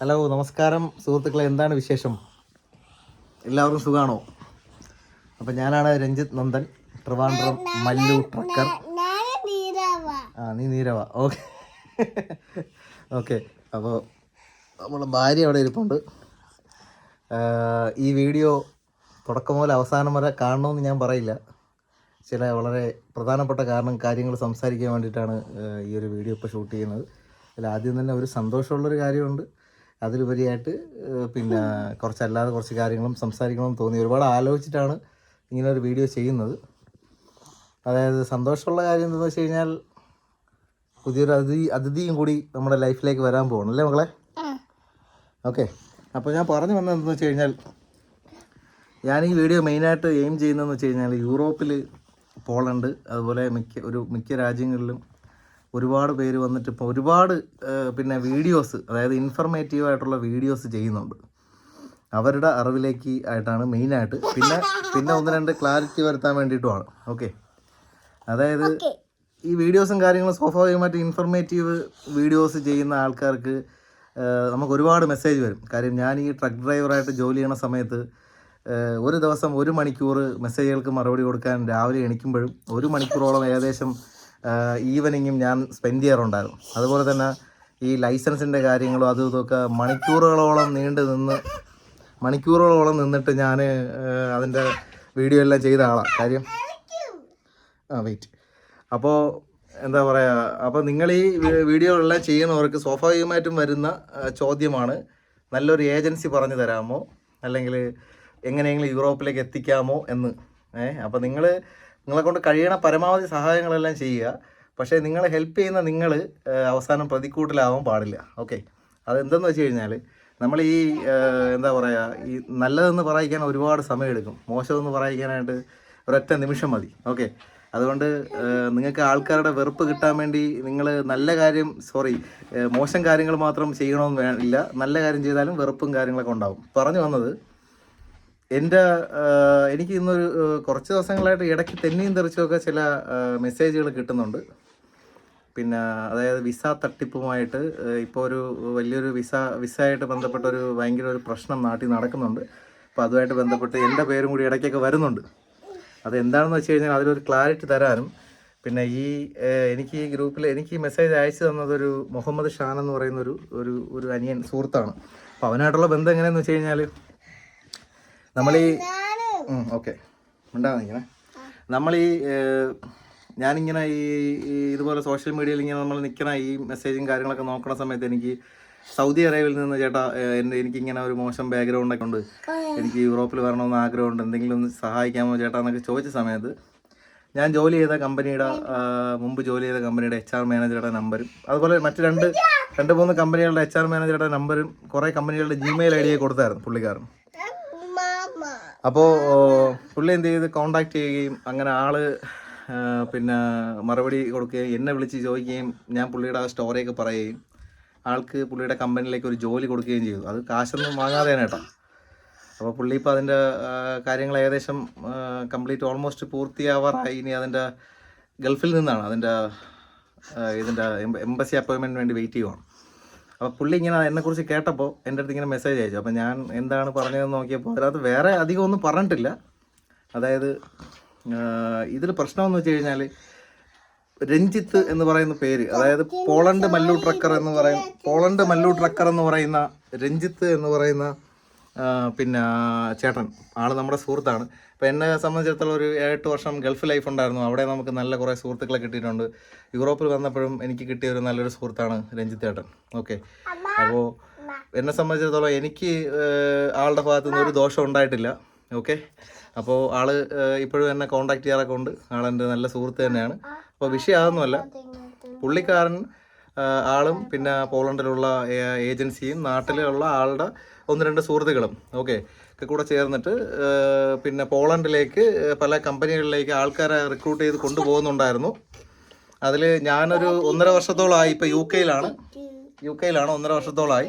Hello നമസ്കാരം. സുഹൃത്തുക്കളെ എന്താണ് വിശേഷം? എല്ലാവർക്കും സുഖമാണോ അപ്പം ഞാനാണ് രഞ്ജിത്ത് നന്ദൻ ട്രിവാൻഡ്രം മല്ലു ട്രക്കർ. ആ നീ നീരവ. ഓക്കെ. ഓക്കെ. അപ്പോൾ നമ്മുടെ ഭാര്യ അവിടെ ഇരിപ്പുണ്ട്. ഈ വീഡിയോ തുടക്കം മുതൽ അവസാനം വരെ കാണണമെന്ന് ഞാൻ പറയില്ല. ചില വളരെ പ്രധാനപ്പെട്ട കാരണം കാര്യങ്ങൾ സംസാരിക്കാൻ വേണ്ടിയിട്ടാണ് ഈ ഒരു വീഡിയോ ഇപ്പോൾ ഷൂട്ട് ചെയ്യുന്നത്. അതിൽ ആദ്യം തന്നെ ഒരു സന്തോഷമുള്ളൊരു കാര്യമുണ്ട്. അതിലുപരിയായിട്ട് പിന്നെ കുറച്ചല്ലാതെ കുറച്ച് കാര്യങ്ങളും സംസാരിക്കണമെന്ന് തോന്നി. ഒരുപാട് ആലോചിച്ചിട്ടാണ് ഇങ്ങനെ ഒരു വീഡിയോ ചെയ്യുന്നത്. അതായത് സന്തോഷമുള്ള കാര്യം എന്താണെന്ന് വെച്ച് കഴിഞ്ഞാൽ പുതിയൊരു അതിഥി അതിഥിയും കൂടി നമ്മുടെ ലൈഫിലേക്ക് വരാൻ പോകണം അല്ലേ മക്കളെ? ഓക്കെ. അപ്പോൾ ഞാൻ പറഞ്ഞു വന്നത് എന്താണെന്ന് വെച്ച് കഴിഞ്ഞാൽ ഞാൻ ഈ വീഡിയോ മെയിനായിട്ട് എയിം ചെയ്യുന്നതെന്ന് വെച്ച് കഴിഞ്ഞാൽ യൂറോപ്പിൽ പോളണ്ട് അതുപോലെ മിക്ക ഒരു മിക്ക രാജ്യങ്ങളിലും ഒരുപാട് പേര് വന്നിട്ട് ഇപ്പോൾ ഒരുപാട് പിന്നെ വീഡിയോസ് അതായത് ഇൻഫർമേറ്റീവ് ആയിട്ടുള്ള വീഡിയോസ് ചെയ്യുന്നുണ്ട്. അവരുടെ അറിവിലേക്ക് ആയിട്ടാണ് മെയിനായിട്ട് പിന്നെ പിന്നെ ഒന്ന് രണ്ട് ക്ലാരിറ്റി വരുത്താൻ വേണ്ടിയിട്ടുമാണ് ഓക്കെ അതായത് ഈ വീഡിയോസും കാര്യങ്ങളും സ്വാഭാവികമായിട്ട് ഇൻഫർമേറ്റീവ് വീഡിയോസ് ചെയ്യുന്ന ആൾക്കാർക്ക് നമുക്ക് ഒരുപാട് മെസ്സേജ് വരും. കാര്യം ഞാൻ ഈ ട്രക്ക് ഡ്രൈവറായിട്ട് ജോലി ചെയ്യണ സമയത്ത് ഒരു ദിവസം ഒരു മണിക്കൂർ മെസ്സേജുകൾക്ക് മറുപടി കൊടുക്കാൻ രാവിലെ എണിക്കുമ്പോഴും ഒരു മണിക്കൂറോളം ഏകദേശം ഈവനിങ്ങും ഞാൻ സ്പെൻഡ് ചെയ്യാറുണ്ടായിരുന്നു. അതുപോലെ തന്നെ ഈ ലൈസൻസിന്റെ കാര്യങ്ങളും അതും ഇതൊക്കെ മണിക്കൂറുകളോളം നീണ്ടു നിന്ന് മണിക്കൂറുകളോളം നിന്നിട്ട് ഞാൻ അതിന്റെ വീഡിയോ എല്ലാം ചെയ്ത ആളാണ് കാര്യം ആ വെയിറ്റ് അപ്പോൾ എന്താ പറയുക അപ്പോൾ നിങ്ങൾ ഈ വീഡിയോ എല്ലാം ചെയ്യുന്നവർക്ക് സ്വാഭാവികമായിട്ടും വരുന്ന ചോദ്യമാണ് നല്ലൊരു ഏജൻസി പറഞ്ഞു തരാമോ? അല്ലെങ്കിൽ എങ്ങനെയെങ്കിലും യൂറോപ്പിലേക്ക് എത്തിക്കാമോ എന്ന്. ഏ അപ്പോൾ നിങ്ങൾ നിങ്ങളെ കൊണ്ട് കഴിയണ പരമാവധി സഹായങ്ങളെല്ലാം ചെയ്യുക. പക്ഷേ നിങ്ങൾ ഹെൽപ്പ് ചെയ്യുന്ന നിങ്ങൾ അവസാനം പ്രതിക്കൂട്ടിലാവാൻ പാടില്ല. ഓക്കെ. അതെന്തെന്ന് വെച്ച് കഴിഞ്ഞാൽ നമ്മൾ ഈ എന്താ പറയുക ഈ നല്ലതെന്ന് പറയിക്കാൻ ഒരുപാട് സമയമെടുക്കും. മോശമെന്ന് പറയിക്കാനായിട്ട് ഒരൊറ്റ നിമിഷം മതി. ഓക്കെ. അതുകൊണ്ട് നിങ്ങൾക്ക് ആൾക്കാരുടെ വെറുപ്പ് കിട്ടാൻ വേണ്ടി നിങ്ങൾ നല്ല കാര്യം സോറി മോശം കാര്യങ്ങൾ മാത്രം ചെയ്യണമെന്ന് ഇല്ല. നല്ല കാര്യം ചെയ്താലും വെറുപ്പും കാര്യങ്ങളൊക്കെ ഉണ്ടാവും. പറഞ്ഞു വന്നത് എന്റെ എനിക്ക് ഇന്നൊരു കുറച്ച് ദിവസങ്ങളായിട്ട് ഇടയ്ക്ക് തെന്നിയും തെറിച്ചുമൊക്കെ ചില മെസ്സേജുകൾ കിട്ടുന്നുണ്ട്. പിന്നെ അതായത് വിസ തട്ടിപ്പുമായിട്ട് ഇപ്പോൾ ഒരു വലിയൊരു വിസ വിസ ആയിട്ട് ബന്ധപ്പെട്ട ഒരു ഭയങ്കര ഒരു പ്രശ്നം നാട്ടിൽ നടക്കുന്നുണ്ട്. അപ്പോൾ അതുമായിട്ട് ബന്ധപ്പെട്ട് എന്റെ പേരും കൂടി ഇടയ്ക്കൊക്കെ വരുന്നുണ്ട്. അതെന്താണെന്ന് വെച്ച് കഴിഞ്ഞാൽ അതിലൊരു ക്ലാരിറ്റി തരാനും. പിന്നെ ഈ എനിക്ക് ഈ ഗ്രൂപ്പിൽ എനിക്ക് ഈ മെസ്സേജ് അയച്ചു തന്നതൊരു മുഹമ്മദ് ഷാൻ എന്ന് പറയുന്ന ഒരു ഒരു ഒരു അനിയൻ സുഹൃത്താണ്. അപ്പോൾ അവനായിട്ടുള്ള ബന്ധം എങ്ങനെയാണെന്ന് വെച്ച് കഴിഞ്ഞാൽ നമ്മൾ ഈ ഓക്കെ. ഉണ്ടാകുന്നിങ്ങനെ നമ്മൾ ഈ ഞാനിങ്ങനെ ഈ ഇതുപോലെ സോഷ്യൽ മീഡിയയിൽ ഇങ്ങനെ നമ്മൾ നിൽക്കണ ഈ മെസ്സേജും കാര്യങ്ങളൊക്കെ നോക്കണ സമയത്ത് എനിക്ക് സൗദി അറേബ്യയിൽ നിന്ന് ചേട്ടാ എന്റെ എനിക്കിങ്ങനെ ഒരു മോശം ബാക്ക്ഗ്രൗണ്ട് ഒക്കെ ഉണ്ട്. എനിക്ക് യൂറോപ്പിൽ വരണമെന്ന് ആഗ്രഹമുണ്ട്. എന്തെങ്കിലും ഒന്ന് സഹായിക്കാമോ ചേട്ടാ എന്നൊക്കെ ചോദിച്ച സമയത്ത് ഞാൻ ജോലി ചെയ്ത കമ്പനിയുടെ മുമ്പ് ജോലി ചെയ്ത കമ്പനിയുടെ എച്ച് ആർ മാനേജറുടെ നമ്പരും അതുപോലെ മറ്റ് രണ്ട് രണ്ട് മൂന്ന് കമ്പനികളുടെ എച്ച് ആർ മാനേജറുടെ നമ്പരും കുറേ കമ്പനികളുടെ ജിമെയിൽ ഐ ഡിയെ കൊടുത്തായിരുന്നു പുള്ളിക്കാരൻ. അപ്പോൾ പുള്ളി എന്ത് ചെയ്ത്? കോണ്ടാക്ട് ചെയ്യുകയും അങ്ങനെ ആൾ പിന്നെ മറുപടി കൊടുക്കുകയും എന്നെ വിളിച്ച് ചോദിക്കുകയും ഞാൻ പുള്ളിയുടെ ആ സ്റ്റോറിയൊക്കെ പറയുകയും ആൾക്ക് പുള്ളിയുടെ കമ്പനിയിലേക്ക് ഒരു ജോലി കൊടുക്കുകയും ചെയ്തു. അത് കാശൊന്നും വാങ്ങാതെ കേട്ടോ. അപ്പോൾ പുള്ളി ഇപ്പോൾ അതിന്റെ കാര്യങ്ങൾ ഏകദേശം കംപ്ലീറ്റ് ഓൾമോസ്റ്റ് പൂർത്തിയാവാറായി. ഇനി അതിന്റെ ഗൾഫിൽ നിന്നാണ് അതിന്റെ ഇതിന്റെ എംബസി അപ്പോയിൻമെന്റിന് വേണ്ടി വെയിറ്റ് ചെയ്യുവാണ്. അപ്പോൾ പുള്ളി ഇങ്ങനെ എന്നെക്കുറിച്ച് കേട്ടപ്പോൾ എന്റെ അടുത്ത് ഇങ്ങനെ മെസ്സേജ് അയച്ചു. അപ്പോൾ ഞാൻ എന്താണ് പറഞ്ഞതെന്ന് നോക്കിയപ്പോൾ അതിനകത്ത് വേറെ അധികം ഒന്നും പറഞ്ഞിട്ടില്ല. അതായത് ഇതിൽ പ്രശ്നമെന്ന് വെച്ച് കഴിഞ്ഞാൽ രഞ്ജിത്ത് എന്ന് പറയുന്ന പേര് അതായത് പോളണ്ട് മല്ലു ട്രക്കർ എന്ന് പറയുന്ന പോളണ്ട് മല്ലു ട്രക്കർ എന്ന് പറയുന്ന രഞ്ജിത്ത് എന്ന് പറയുന്ന പിന്നെ ചേട്ടൻ. ആൾ നമ്മുടെ സുഹൃത്താണ്. അപ്പോൾ എന്നെ സംബന്ധിച്ചിടത്തോളം ഒരു ഏഴെട്ട് വർഷം ഗൾഫ് ലൈഫ് ഉണ്ടായിരുന്നു. അവിടെ നമുക്ക് നല്ല കുറേ സുഹൃത്തുക്കളെ കിട്ടിയിട്ടുണ്ട്. യൂറോപ്പിൽ വന്നപ്പോഴും എനിക്ക് കിട്ടിയ ഒരു നല്ലൊരു സുഹൃത്താണ് രഞ്ജിത്ത് ചേട്ടൻ. ഓക്കെ. അപ്പോൾ എന്നെ സംബന്ധിച്ചിടത്തോളം എനിക്ക് ആളുടെ ഭാഗത്തു നിന്ന് ഒരു ദോഷം ഉണ്ടായിട്ടില്ല. ഓക്കെ. അപ്പോൾ ആൾ ഇപ്പോഴും എന്നെ കോണ്ടാക്ട് ചെയ്യാറൊക്കെ ഉണ്ട്. ആളെന്റെ നല്ല സുഹൃത്ത് തന്നെയാണ്. അപ്പോൾ വിഷയമാകുന്നുമല്ല പുള്ളിക്കാരൻ ആളും പിന്നെ പോളണ്ടിലുള്ള ഏജൻസിയും നാട്ടിലുള്ള ആളുടെ ഒന്ന് രണ്ട് സുഹൃത്തുക്കളും ഓക്കെ. ഒക്കെ കൂടെ ചേർന്നിട്ട് പിന്നെ പോളണ്ടിലേക്ക് പല കമ്പനികളിലേക്ക് ആൾക്കാരെ റിക്രൂട്ട് ചെയ്ത് കൊണ്ടുപോകുന്നുണ്ടായിരുന്നു. അതിൽ ഞാനൊരു ഒന്നര വർഷത്തോളമായി ഇപ്പോൾ യു കെയിലാണ് യു കെയിലാണ് ഒന്നര വർഷത്തോളമായി.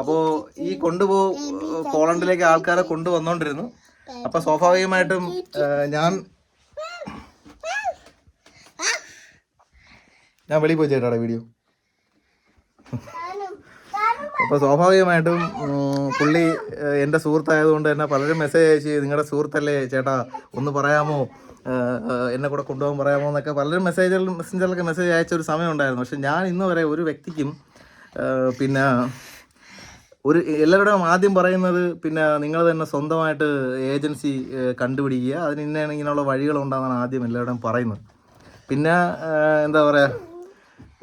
അപ്പോൾ ഈ കൊണ്ടുപോ പോളണ്ടിലേക്ക് ആൾക്കാരെ കൊണ്ടുവന്നുകൊണ്ടിരുന്നു അപ്പോൾ സ്വാഭാവികമായിട്ടും ഞാൻ ഞാൻ വെളിയിൽ പോയി ചേട്ടാ വീഡിയോ. അപ്പോൾ സ്വാഭാവികമായിട്ടും പുള്ളി എന്റെ സുഹൃത്തായതുകൊണ്ട് തന്നെ പലരും മെസ്സേജ് അയച്ച് നിങ്ങളുടെ സുഹൃത്തല്ലേ ചേട്ടാ ഒന്ന് പറയാമോ? എന്നെ കൂടെ കൊണ്ടുപോകാൻ പറയാമോ? എന്നൊക്കെ പലരും മെസ്സേജ് മെസ്സഞ്ചറിലൊക്കെ മെസ്സേജ് അയച്ച ഒരു സമയം ഉണ്ടായിരുന്നു. പക്ഷെ ഞാൻ ഇന്ന് വരെ ഒരു വ്യക്തിക്കും പിന്നെ ഒരു എല്ലാവരുടെയും ആദ്യം പറയുന്നത് പിന്നെ നിങ്ങൾ തന്നെ സ്വന്തമായിട്ട് ഏജൻസി കണ്ടുപിടിക്കുക. അതിന് ഇന്ന ഇങ്ങനെയുള്ള വഴികളുണ്ടെന്നാണ് ആദ്യം എല്ലാവരുടെയും പറയുന്നത്. പിന്നെ എന്താ പറയുക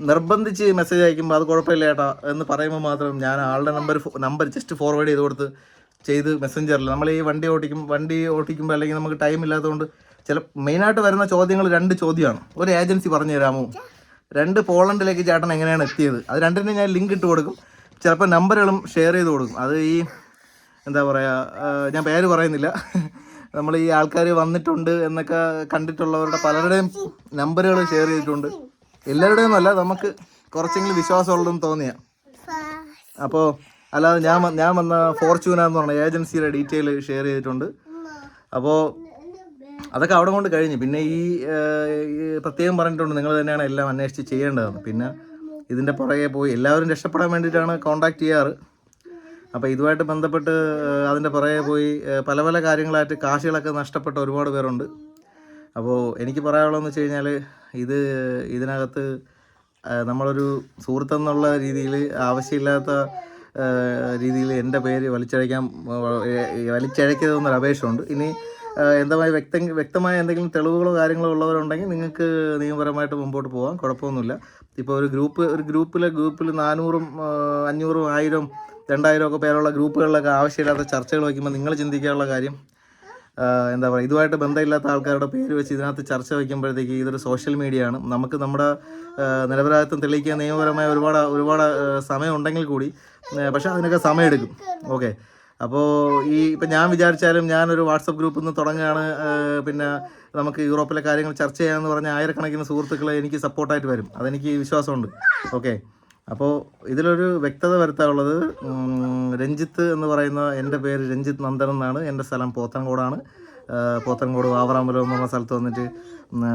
നിർബന്ധിച്ച് മെസ്സേജ് അയക്കുമ്പോൾ അത് കുഴപ്പമില്ല ചേട്ടാ എന്ന് പറയുമ്പോൾ മാത്രം ഞാൻ ആളുടെ നമ്പർ നമ്പർ ജസ്റ്റ് ഫോർവേഡ് ചെയ്ത് കൊടുത്ത് ചെയ്ത് മെസ്സഞ്ചറിൽ നമ്മൾ ഈ വണ്ടി ഓടിക്കും വണ്ടി ഓടിക്കുമ്പോൾ അല്ലെങ്കിൽ നമുക്ക് ടൈം ഇല്ലാത്തതുകൊണ്ട് ചില മെയിനായിട്ട് വരുന്ന ചോദ്യങ്ങൾ രണ്ട് ചോദ്യമാണ്. ഒരു ഏജൻസി പറഞ്ഞു തരാമോ? രണ്ട് പോളണ്ടിലേക്ക് ചേട്ടൻ എങ്ങനെയാണ് എത്തിയത്? അത് രണ്ടിനും ഞാൻ ലിങ്ക് ഇട്ട് കൊടുക്കും. ചിലപ്പോൾ നമ്പറുകളും ഷെയർ ചെയ്ത് കൊടുക്കും. അത് ഈ എന്താ പറയുക ഞാൻ പേര് പറയുന്നില്ല. നമ്മൾ ഈ ആൾക്കാർ വന്നിട്ടുണ്ട് എന്നൊക്കെ കണ്ടിട്ടുള്ളവരുടെ പലരുടെയും നമ്പറുകൾ ഷെയർ ചെയ്തിട്ടുണ്ട്. എല്ലാവരുടെയും അല്ല നമുക്ക് കുറച്ചെങ്കിലും വിശ്വാസമുള്ളതെന്ന് തോന്നിയ. അപ്പോൾ അല്ലാതെ ഞാൻ ഞാൻ വന്ന ഫോർച്യൂന എന്ന് പറഞ്ഞ ഏജൻസിയുടെ ഡീറ്റെയിൽ ഷെയർ ചെയ്തിട്ടുണ്ട്. അപ്പോൾ അതൊക്കെ അവിടെ കൊണ്ട് കഴിഞ്ഞു. പിന്നെ ഈ പ്രത്യേകം പറഞ്ഞിട്ടുണ്ട് നിങ്ങൾ തന്നെയാണ് എല്ലാം അന്വേഷിച്ച് ചെയ്യേണ്ടതെന്ന്. പിന്നെ ഇതിന്റെ പുറകെ പോയി എല്ലാവരും രക്ഷപ്പെടാൻ വേണ്ടിയിട്ടാണ് കോണ്ടാക്ട് ചെയ്യാറ്. അപ്പോൾ ഇതുമായിട്ട് ബന്ധപ്പെട്ട് അതിന്റെ പുറകെ പോയി പല പല കാര്യങ്ങളായിട്ട് കാശുകളൊക്കെ നഷ്ടപ്പെട്ട ഒരുപാട് പേരുണ്ട്. അപ്പോൾ എനിക്ക് പറയാനുള്ളതെന്ന് വെച്ച് കഴിഞ്ഞാൽ ഇത് ഇതിനകത്ത് നമ്മളൊരു സുഹൃത്തെന്നുള്ള രീതിയിൽ ആവശ്യമില്ലാത്ത രീതിയിൽ എന്റെ പേര് വലിച്ചഴയ്ക്കാൻ ഏഹ്, വലിച്ചഴക്കരുതെന്നൊരു അപേക്ഷയുണ്ട്. ഇനി എന്തമായി വ്യക്ത വ്യക്തമായ എന്തെങ്കിലും തെളിവുകളോ കാര്യങ്ങളോ ഉള്ളവരുണ്ടെങ്കിൽ നിങ്ങൾക്ക് നിയമപരമായിട്ട് മുമ്പോട്ട് പോകാം കുഴപ്പമൊന്നുമില്ല. ഇപ്പോൾ ഒരു ഗ്രൂപ്പ് ഒരു ഗ്രൂപ്പിലെ ഗ്രൂപ്പിൽ നാനൂറും അഞ്ഞൂറും ആയിരം രണ്ടായിരം ഒക്കെ പേരുള്ള ഗ്രൂപ്പുകളിലൊക്കെ ആവശ്യമില്ലാത്ത ചർച്ചകൾ വയ്ക്കുമ്പോൾ നിങ്ങൾ ചിന്തിക്കാനുള്ള കാര്യം എന്താ പറയുക ഇതുമായിട്ട് ബന്ധമില്ലാത്ത ആൾക്കാരുടെ പേര് വെച്ച് ഇതിനകത്ത് ചർച്ച വയ്ക്കുമ്പോഴത്തേക്ക് ഇതൊരു സോഷ്യൽ മീഡിയ ആണ്. നമുക്ക് നമ്മുടെ നിരപരാധിത്വം തെളിയിക്കാൻ നിയമപരമായ ഒരുപാട് ഒരുപാട് സമയം ഉണ്ടെങ്കിൽ കൂടി പക്ഷേ അതിനൊക്കെ സമയമെടുക്കും. ഓക്കെ അപ്പോൾ ഈ ഇപ്പം ഞാൻ വിചാരിച്ചാലും ഞാനൊരു വാട്സപ്പ് ഗ്രൂപ്പിൽ നിന്ന് തുടങ്ങുകയാണ്. പിന്നെ നമുക്ക് യൂറോപ്പിലെ കാര്യങ്ങൾ ചർച്ച ചെയ്യാമെന്ന് പറഞ്ഞ ആയിരക്കണക്കിന് സുഹൃത്തുക്കൾ എനിക്ക് സപ്പോർട്ടായിട്ട് വരും. അതെനിക്ക് വിശ്വാസമുണ്ട്. ഓക്കെ അപ്പോൾ ഇതിലൊരു വ്യക്തത വരുത്താനുള്ളത് രഞ്ജിത്ത് എന്ന് പറയുന്ന എന്റെ പേര് രഞ്ജിത്ത് നന്ദൻ എന്നാണ്. എന്റെ സ്ഥലം പോത്തൻകോടാണ്. പോത്തൻകോട് വാവറാമ്പലം എന്ന് പറഞ്ഞ സ്ഥലത്ത് വന്നിട്ട്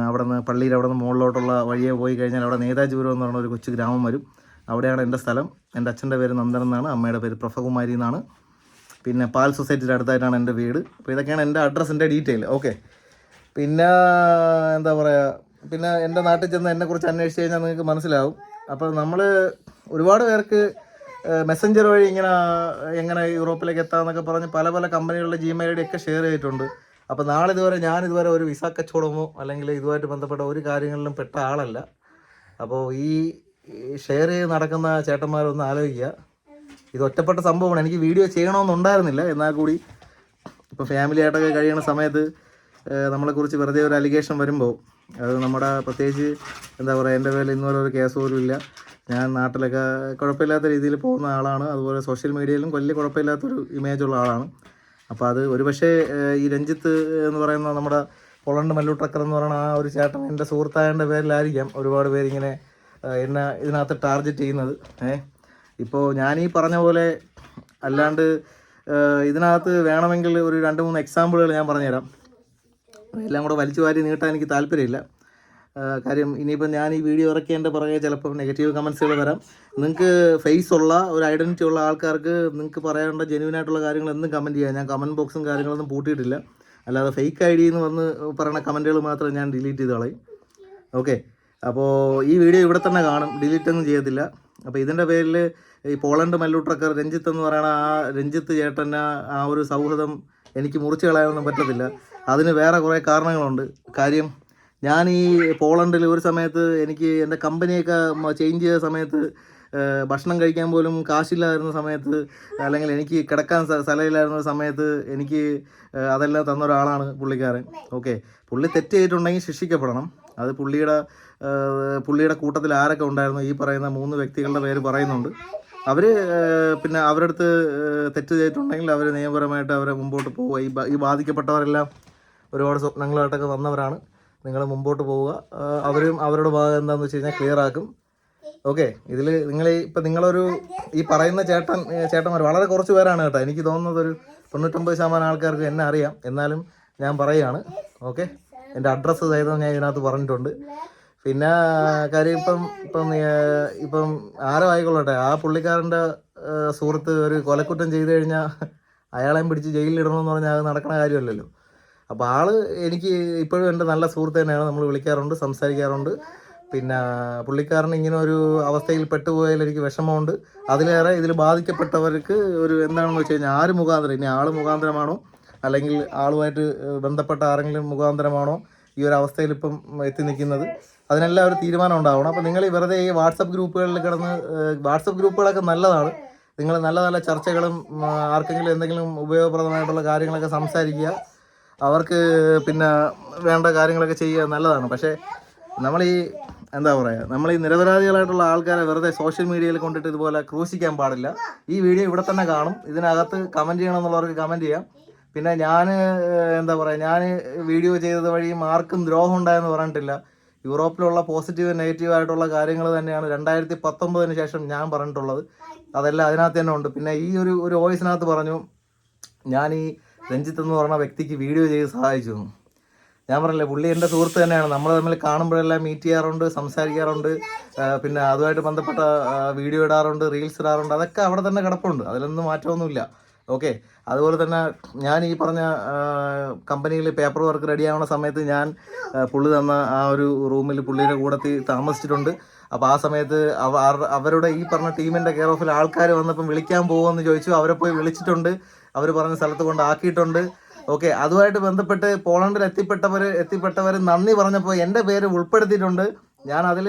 അവിടെ നിന്ന് പള്ളിയിൽ അവിടെ നിന്ന് മുകളിലോട്ടുള്ള വഴിയെ പോയി കഴിഞ്ഞാൽ അവിടെ നേതാജിപുരം എന്ന് പറഞ്ഞ ഒരു കൊച്ചു ഗ്രാമം വരും. അവിടെയാണ് എന്റെ സ്ഥലം. എന്റെ അച്ഛന്റെ പേര് നന്ദൻ എന്നാണ്. അമ്മയുടെ പേര് പ്രഫകുമാരി എന്നാണ്. പിന്നെ പാൽ സൊസൈറ്റിയുടെ അടുത്തായിട്ടാണ് എന്റെ വീട്. അപ്പോൾ ഇതൊക്കെയാണ് എന്റെ അഡ്രസ്സിന്റെ ഡീറ്റെയിൽ. ഓക്കെ. പിന്നെ എന്താ പറയുക പിന്നെ എന്റെ നാട്ടിൽ ചെന്ന് എന്നെക്കുറിച്ച് അന്വേഷിച്ച് കഴിഞ്ഞാൽ നിങ്ങൾക്ക് മനസ്സിലാവും. അപ്പോൾ നമ്മൾ ഒരുപാട് പേർക്ക് മെസ്സഞ്ചർ വഴി ഇങ്ങനെ എങ്ങനെ യൂറോപ്പിലേക്ക് എത്താമെന്നൊക്കെ പറഞ്ഞ് പല പല കമ്പനികളുടെ ജിമെയിൽ ഐ ഡി ഒക്കെ ഷെയർ ചെയ്തിട്ടുണ്ട്. അപ്പോൾ നാളെ ഇതുവരെ ഞാൻ ഇതുവരെ ഒരു വിസ കച്ചവടമോ അല്ലെങ്കിൽ ഇതുമായിട്ട് ബന്ധപ്പെട്ട ഒരു കാര്യങ്ങളിലും പെട്ട ആളല്ല. അപ്പോൾ ഈ ഷെയർ ചെയ്ത് നടക്കുന്ന ചേട്ടന്മാരൊന്ന് ആലോചിക്കുക. ഇത് ഒറ്റപ്പെട്ട സംഭവമാണ്. എനിക്ക് വീഡിയോ ചെയ്യണമെന്നുണ്ടായിരുന്നില്ല. എന്നാൽ കൂടി ഇപ്പോൾ ഫാമിലി ആയിട്ടൊക്കെ കഴിയുന്ന സമയത്ത് നമ്മളെക്കുറിച്ച് വെറുതെ ഒരു അലിഗേഷൻ വരുമ്പോൾ അത് നമ്മുടെ പ്രത്യേകിച്ച് എന്താ പറയുക എന്റെ പേരിൽ ഇന്നുവരെ ഒരു കേസ് പോലും ഇല്ല. ഞാൻ നാട്ടിലൊക്കെ കുഴപ്പമില്ലാത്ത രീതിയിൽ പോകുന്ന ആളാണ്. അതുപോലെ സോഷ്യൽ മീഡിയയിലും വലിയ കുഴപ്പമില്ലാത്തൊരു ഇമേജ് ഉള്ള ആളാണ്. അപ്പോൾ അത് ഒരുപക്ഷെ ഈ രഞ്ജിത്ത് എന്ന് പറയുന്ന നമ്മുടെ പൊളണ്ട് മല്ലു ട്രക്കർ എന്ന് പറയുന്ന ആ ഒരു ചേട്ടൻ എന്റെ സുഹൃത്തായന്റെ പേരിലായിരിക്കാം ഒരുപാട് പേരിങ്ങനെ എന്നെ ഇതിനകത്ത് ടാർഗറ്റ് ചെയ്യുന്നത്. ഏഹ് ഇപ്പോൾ ഞാനീ പറഞ്ഞ പോലെ അല്ലാണ്ട് ഇതിനകത്ത് വേണമെങ്കിൽ ഒരു രണ്ട് മൂന്ന് എക്സാമ്പിളുകൾ ഞാൻ പറഞ്ഞുതരാം. എല്ലാം കൂടെ വലിച്ചു വാരി നീട്ടാൻ എനിക്ക് താല്പര്യമില്ല. കാര്യം ഇനിയിപ്പോൾ ഞാൻ ഈ വീഡിയോ ഇറക്കിയതിന്റെ പുറകെ ചിലപ്പോൾ നെഗറ്റീവ് കമൻസുകൾ വരാം. നിങ്ങൾക്ക് ഫേസ് ഉള്ള ഒരു ഐഡന്റിറ്റി ഉള്ള ആൾക്കാർക്ക് നിങ്ങൾക്ക് പറയേണ്ട ജെന്യൂൻ ആയിട്ടുള്ള കാര്യങ്ങൾ എന്തും കമന്റ് ചെയ്യാം. ഞാൻ കമന്റ് ബോക്സും കാര്യങ്ങളൊന്നും പൂട്ടിയിട്ടില്ല. അല്ലാതെ ഫേക്ക് ഐ ഡി എന്ന് വന്ന് പറയുന്ന കമന്റുകൾ മാത്രം ഞാൻ ഡിലീറ്റ് ചെയ്ത് കളയും. ഓക്കെ അപ്പോൾ ഈ വീഡിയോ ഇവിടെ തന്നെ കാണും. ഡിലീറ്റ് ഒന്നും ചെയ്യത്തില്ല. അപ്പോൾ ഇതിന്റെ പേരിൽ ഈ പോളണ്ട് മല്ലു ട്രക്കർ രഞ്ജിത്ത് എന്ന് പറയുന്ന ആ രഞ്ജിത്ത് ചേട്ടൻ ആ ഒരു സൗഹൃദം എനിക്ക് മുറിച്ച് കളയാനൊന്നും പറ്റത്തില്ല. അതിന് വേറെ കുറേ കാരണങ്ങളുണ്ട്. കാര്യം ഞാൻ ഈ പോളണ്ടിൽ ഒരു സമയത്ത് എനിക്ക് എന്റെ കമ്പനിയൊക്കെ ചേഞ്ച് ചെയ്ത സമയത്ത് ഭക്ഷണം കഴിക്കാൻ പോലും കാശില്ലായിരുന്ന സമയത്ത് അല്ലെങ്കിൽ എനിക്ക് കിടക്കാൻ സ്ഥ- സ്ഥലമില്ലായിരുന്ന സമയത്ത് എനിക്ക് അതെല്ലാം തന്ന ഒരാളാണ് പുള്ളിക്കാരൻ. ഓക്കെ. പുള്ളി തെറ്റ് ചെയ്തിട്ടുണ്ടെങ്കിൽ ശിക്ഷിക്കപ്പെടണം. അത് പുള്ളിയുടെ പുള്ളിയുടെ കൂട്ടത്തിൽ ആരൊക്കെ ഉണ്ടായിരുന്നു ഈ പറയുന്ന മൂന്ന് വ്യക്തികളുടെ പേര് പറയുന്നുണ്ട്. അവർ പിന്നെ അവരടുത്ത് തെറ്റ് ചെയ്തിട്ടുണ്ടെങ്കിൽ അവർ നിയമപരമായിട്ട് അവരെ മുമ്പോട്ട് പോവുക. ഈ ബാധിക്കപ്പെട്ടവരെല്ലാം ഒരുപാട് സ്വപ്നങ്ങളായിട്ടൊക്കെ വന്നവരാണ്. നിങ്ങൾ മുമ്പോട്ട് പോവുക. അവരും അവരുടെ ഭാഗം എന്താണെന്ന് വെച്ച് കഴിഞ്ഞാൽ ക്ലിയർ ആക്കും. ഓക്കെ ഇതിൽ നിങ്ങൾ ഇപ്പം നിങ്ങളൊരു ഈ പറയുന്ന ചേട്ടൻ ചേട്ടന്മാർ വളരെ കുറച്ച് പേരാണ് കേട്ടോ. എനിക്ക് തോന്നുന്നത് ഒരു തൊണ്ണൂറ്റൊമ്പത് ശതമാനം ആൾക്കാർക്ക് എന്നെ അറിയാം. എന്നാലും ഞാൻ പറയുകയാണ്. ഓക്കെ എന്റെ അഡ്രസ്സ് സഹിതം ഞാൻ ഇതിനകത്ത് പറഞ്ഞിട്ടുണ്ട്. പിന്നെ കാര്യം ഇപ്പം ഇപ്പം ഇപ്പം ആരോ ആയിക്കൊള്ളട്ടെ. ആ പുള്ളിക്കാരന്റെ സുഹൃത്ത് ഒരു കൊലക്കുറ്റം ചെയ്തു കഴിഞ്ഞാൽ അയാളെയും പിടിച്ച് ജയിലിൽ ഇടണമെന്ന് പറഞ്ഞാൽ അത് നടക്കണ കാര്യമല്ലല്ലോ. അപ്പോൾ ആൾ എനിക്ക് ഇപ്പോഴും എന്റെ നല്ല സുഹൃത്ത് തന്നെയാണ്. നമ്മൾ വിളിക്കാറുണ്ട് സംസാരിക്കാറുണ്ട്. പിന്നെ പുള്ളിക്കാരൻ ഇങ്ങനെ ഒരു അവസ്ഥയിൽ പെട്ടുപോയാൽ എനിക്ക് വിഷമമുണ്ട്. അതിലേറെ ഇതിൽ ബാധിക്കപ്പെട്ടവർക്ക് ഒരു എന്താണെന്ന് വെച്ച് കഴിഞ്ഞാൽ ആര് മുഖാന്തരം? ഇനി ആൾ മുഖാന്തരമാണോ? അല്ലെങ്കിൽ ആളുമായിട്ട് ബന്ധപ്പെട്ട ആരെങ്കിലും മുഖാന്തരമാണോ ഈ ഒരു അവസ്ഥയിൽ ഇപ്പം എത്തി നിൽക്കുന്നത്? അതിനെല്ലാം ഒരു തീരുമാനം ഉണ്ടാവണം. അപ്പോൾ നിങ്ങൾ വെറുതെ ഈ വാട്സപ്പ് ഗ്രൂപ്പുകളിൽ കിടന്ന് വാട്സപ്പ് ഗ്രൂപ്പുകളൊക്കെ നല്ലതാണ്. നിങ്ങൾ നല്ല നല്ല ചർച്ചകളും ആർക്കെങ്കിലും എന്തെങ്കിലും ഉപയോഗപ്രദമായിട്ടുള്ള കാര്യങ്ങളൊക്കെ സംസാരിക്കുക. അവർക്ക് പിന്നെ വേണ്ട കാര്യങ്ങളൊക്കെ ചെയ്യുക നല്ലതാണ്. പക്ഷേ നമ്മൾ ഈ എന്താ പറയുക നമ്മൾ ഈ നിരപരാധികളായിട്ടുള്ള ആൾക്കാരെ വെറുതെ സോഷ്യൽ മീഡിയയിൽ കൊണ്ടിട്ട് ഇതുപോലെ ക്രൂശിക്കാൻ പാടില്ല. ഈ വീഡിയോ ഇവിടെ തന്നെ കാണും. ഇതിനകത്ത് കമന്റ് ചെയ്യണമെന്നുള്ളവർക്ക് കമന്റ് ചെയ്യാം. പിന്നെ ഞാൻ എന്താ പറയുക ഞാൻ വീഡിയോ ചെയ്തത് വഴി ആർക്കും ദ്രോഹം ഉണ്ടായെന്ന് പറഞ്ഞിട്ടില്ല. യൂറോപ്പിലുള്ള പോസിറ്റീവ് നെഗറ്റീവ് ആയിട്ടുള്ള കാര്യങ്ങൾ തന്നെയാണ് രണ്ടായിരത്തി പത്തൊമ്പതിന് ശേഷം ഞാൻ പറഞ്ഞിട്ടുള്ളത്. അതെല്ലാം അതിനകത്ത് തന്നെ ഉണ്ട്. പിന്നെ ഈ ഒരു ഒരു വോയിസിനകത്ത് പറഞ്ഞു ഞാൻ ഈ രഞ്ജിത്ത് എന്ന് പറഞ്ഞ വ്യക്തിക്ക് വീഡിയോ ചെയ്ത് സഹായിച്ചു. ഞാൻ പറഞ്ഞില്ലേ പുള്ളി എന്റെ സുഹൃത്ത് തന്നെയാണ്. നമ്മൾ തമ്മിൽ കാണുമ്പോഴെല്ലാം മീറ്റ് ചെയ്യാറുണ്ട് സംസാരിക്കാറുണ്ട് പിന്നെ അതുമായിട്ട് ബന്ധപ്പെട്ട വീഡിയോ ഇടാറുണ്ട് റീൽസ് ഇടാറുണ്ട് അതൊക്കെ അവിടെ തന്നെ കിടപ്പുണ്ട്. അതിലൊന്നും മാറ്റമൊന്നുമില്ല. ഓക്കെ. അതുപോലെ തന്നെ ഞാൻ ഈ പറഞ്ഞ കമ്പനിയിൽ പേപ്പർ വർക്ക് റെഡി ആവുന്ന സമയത്ത് ഞാൻ പുള്ളി തന്ന ആ ഒരു റൂമിൽ പുള്ളിയുടെ കൂടത്തിൽ താമസിച്ചിട്ടുണ്ട്. അപ്പോൾ ആ സമയത്ത് അവ- അവരുടെ ഈ പറഞ്ഞ ടീമിന്റെ കെയർ ഓഫിൽ ആൾക്കാർ വന്നപ്പം വിളിക്കാൻ പോകുമെന്ന് ചോദിച്ചു. അവരെ പോയി വിളിച്ചിട്ടുണ്ട്. അവർ പറഞ്ഞ സ്ഥലത്ത് കൊണ്ട് ആക്കിയിട്ടുണ്ട്. ഓക്കെ. അതുമായിട്ട് ബന്ധപ്പെട്ട് പോളണ്ടിൽ എത്തിപ്പെട്ടവർ എത്തിപ്പെട്ടവർ നന്ദി പറഞ്ഞപ്പോൾ എന്റെ പേര് ഉൾപ്പെടുത്തിയിട്ടുണ്ട്. ഞാൻ അതിൽ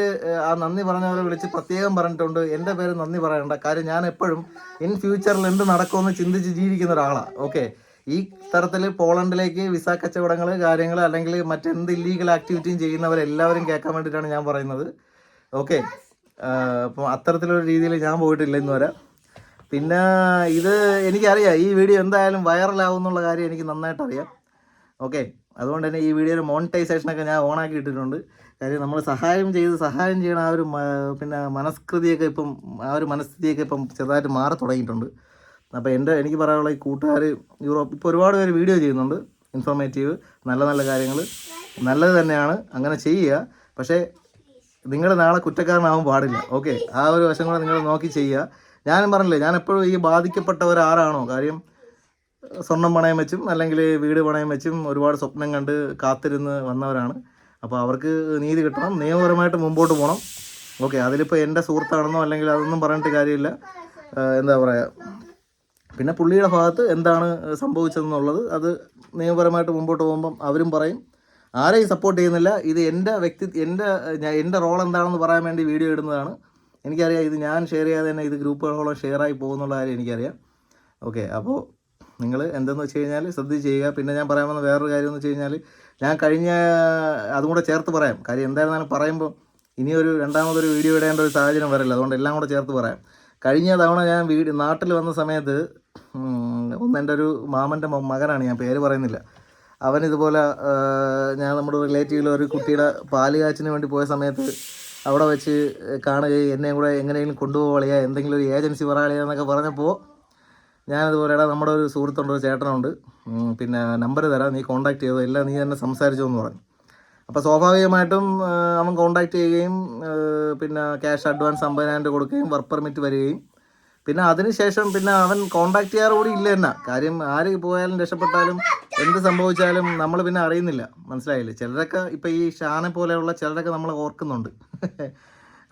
ആ നന്ദി പറഞ്ഞവരെ വിളിച്ച് പ്രത്യേകം പറഞ്ഞിട്ടുണ്ട്. എന്റെ പേര് നന്ദി പറയണ്ട കാര്യം ഞാൻ എപ്പോഴും ഇൻ ഫ്യൂച്ചറിൽ എന്ത് നടക്കുമെന്ന് ചിന്തിച്ച് ജീവിക്കുന്ന ഒരാളാണ് ഓക്കെ? ഈ തരത്തിൽ പോളണ്ടിലേക്ക് വിസ കച്ചവടങ്ങൾ കാര്യങ്ങൾ അല്ലെങ്കിൽ മറ്റെന്ത് ഇല്ലീഗൽ ആക്ടിവിറ്റിയും ചെയ്യുന്നവരെല്ലാവരും കേൾക്കാൻ വേണ്ടിയിട്ടാണ് ഞാൻ പറയുന്നത്. ഓക്കെ? അപ്പം അത്തരത്തിലൊരു രീതിയിൽ ഞാൻ പോയിട്ടില്ല ഇന്ന് വരെ. പിന്നെ ഇത് എനിക്കറിയാം ഈ വീഡിയോ എന്തായാലും വൈറലാവും എന്നുള്ള കാര്യം എനിക്ക് നന്നായിട്ട് അറിയാം ഓക്കെ? അതുകൊണ്ട് തന്നെ ഈ വീഡിയോയിൽ മോണിറ്റൈസേഷനൊക്കെ ഞാൻ ഓണാക്കി ഇട്ടിട്ടുണ്ട് കാര്യം നമ്മൾ സഹായം ചെയ്ത് സഹായം ചെയ്യണ ആ ഒരു പിന്നെ മനസ്കൃതിയൊക്കെ ഇപ്പം ആ ഒരു മനസ്ഥിതിയൊക്കെ ഇപ്പം ചെറുതായിട്ട് മാറി തുടങ്ങിയിട്ടുണ്ട്. അപ്പോൾ എന്റെ എനിക്ക് പറയാനുള്ള ഈ കൂട്ടുകാർ യൂറോപ്പ് ഇപ്പോൾ ഒരുപാട് പേര് വീഡിയോ ചെയ്യുന്നുണ്ട്. ഇൻഫോർമേറ്റീവ് നല്ല നല്ല കാര്യങ്ങൾ നല്ലത് തന്നെയാണ്. അങ്ങനെ ചെയ്യുക. പക്ഷേ നിങ്ങൾ നാളെ കുറ്റക്കാരനാവാൻ പാടില്ല. ഓക്കെ? ആ ഒരു വശം കൂടെ നിങ്ങൾ നോക്കി ചെയ്യുക. ഞാനും പറഞ്ഞില്ലേ ഞാൻ എപ്പോഴും ഈ ബാധിക്കപ്പെട്ടവർ ആരാണോ കാര്യം സ്വർണം പണയം വെച്ചും അല്ലെങ്കിൽ വീട് പണയം വെച്ചും ഒരുപാട് സ്വപ്നം കണ്ട് കാത്തിരുന്ന് വന്നവരാണ്. അപ്പോൾ അവർക്ക് നീതി കിട്ടണം. നിയമപരമായിട്ട് മുമ്പോട്ട് പോകണം ഓക്കെ അതിലിപ്പോൾ എന്റെ സുഹൃത്താണെന്നോ അല്ലെങ്കിൽ അതൊന്നും പറഞ്ഞിട്ട് കാര്യമില്ല. എന്താ പറയുക പിന്നെ പുള്ളിയുടെ ഭാഗത്ത് എന്താണ് സംഭവിച്ചതെന്നുള്ളത് അത് നിയമപരമായിട്ട് മുമ്പോട്ട് പോകുമ്പം അവരും പറയും. ആരെയും സപ്പോർട്ട് ചെയ്യുന്നില്ല. ഇത് എന്റെ വ്യക്തി എന്റെ എന്റെ റോൾ എന്താണെന്ന് പറയാൻ വേണ്ടി വീഡിയോ ഇടുന്നതാണ്. എനിക്കറിയാം ഇത് ഞാൻ ഷെയർ ചെയ്യാതെ തന്നെ ഇത് ഗ്രൂപ്പുകളോളം ഷെയറായി പോകുന്നുള്ള കാര്യം എനിക്കറിയാം. ഓക്കെ അപ്പോൾ നിങ്ങൾ എന്തെന്ന് വെച്ച് കഴിഞ്ഞാൽ ശ്രദ്ധിച്ച് ചെയ്യുക. പിന്നെ ഞാൻ പറയാൻ വന്ന വേറൊരു കാര്യം എന്ന് വെച്ച് കഴിഞ്ഞാൽ ഞാൻ കഴിഞ്ഞ അതും കൂടെ ചേർത്ത് പറയാം. കാര്യം എന്തായിരുന്നാലും പറയുമ്പോൾ ഇനിയൊരു രണ്ടാമതൊരു വീഡിയോ ഇടേണ്ട ഒരു സാഹചര്യം വരില്ല. അതുകൊണ്ട് എല്ലാം കൂടെ ചേർത്ത് പറയാം. കഴിഞ്ഞ തവണ ഞാൻ വീട് നാട്ടിൽ വന്ന സമയത്ത് ഒന്ന് എന്റെ ഒരു മാമന്റെ മകനാണ്. ഞാൻ പേര് പറയുന്നില്ല. അവൻ ഇതുപോലെ ഞാൻ നമ്മുടെ റിലേറ്റീവിൽ ഒരു കുട്ടിയുടെ പാൽ കാച്ചിന് വേണ്ടി പോയ സമയത്ത് അവിടെ വെച്ച് കാണുകയും എന്നെയും കൂടെ എങ്ങനെയെങ്കിലും കൊണ്ടുപോകളിയാ എന്തെങ്കിലും ഒരു ഏജൻസി പറയാളിയാ എന്നൊക്കെ പറഞ്ഞപ്പോൾ ഞാനതുപോലെ നമ്മുടെ ഒരു സുഹൃത്തുണ്ട് ഒരു ചേട്ടനുണ്ട്. പിന്നെ നമ്പർ തരാം നീ കോൺടാക്ട് ചെയ്തോ എല്ലാം നീ തന്നെ സംസാരിച്ചോ എന്ന് പറഞ്ഞു. അപ്പോൾ സ്വാഭാവികമായിട്ടും അവൻ കോൺടാക്ട് ചെയ്യുകയും പിന്നെ ക്യാഷ് അഡ്വാൻസ് അമ്പതിനായിരം രൂപ കൊടുക്കുകയും വർക്ക് പെർമിറ്റ് വരികയും. പിന്നെ അതിനുശേഷം പിന്നെ അവൻ കോൺടാക്ട് ചെയ്യാറ് കൂടി ഇല്ല തന്നെ കാര്യം ആര് പോയാലും രക്ഷപ്പെട്ടാലും എന്ത് സംഭവിച്ചാലും നമ്മൾ പിന്നെ അറിയുന്നില്ല. മനസ്സിലായില്ലേ? ചിലരൊക്കെ ഇപ്പം ഈ ഷാനെ പോലെയുള്ള ചിലരൊക്കെ നമ്മൾ ഓർക്കുന്നുണ്ട്.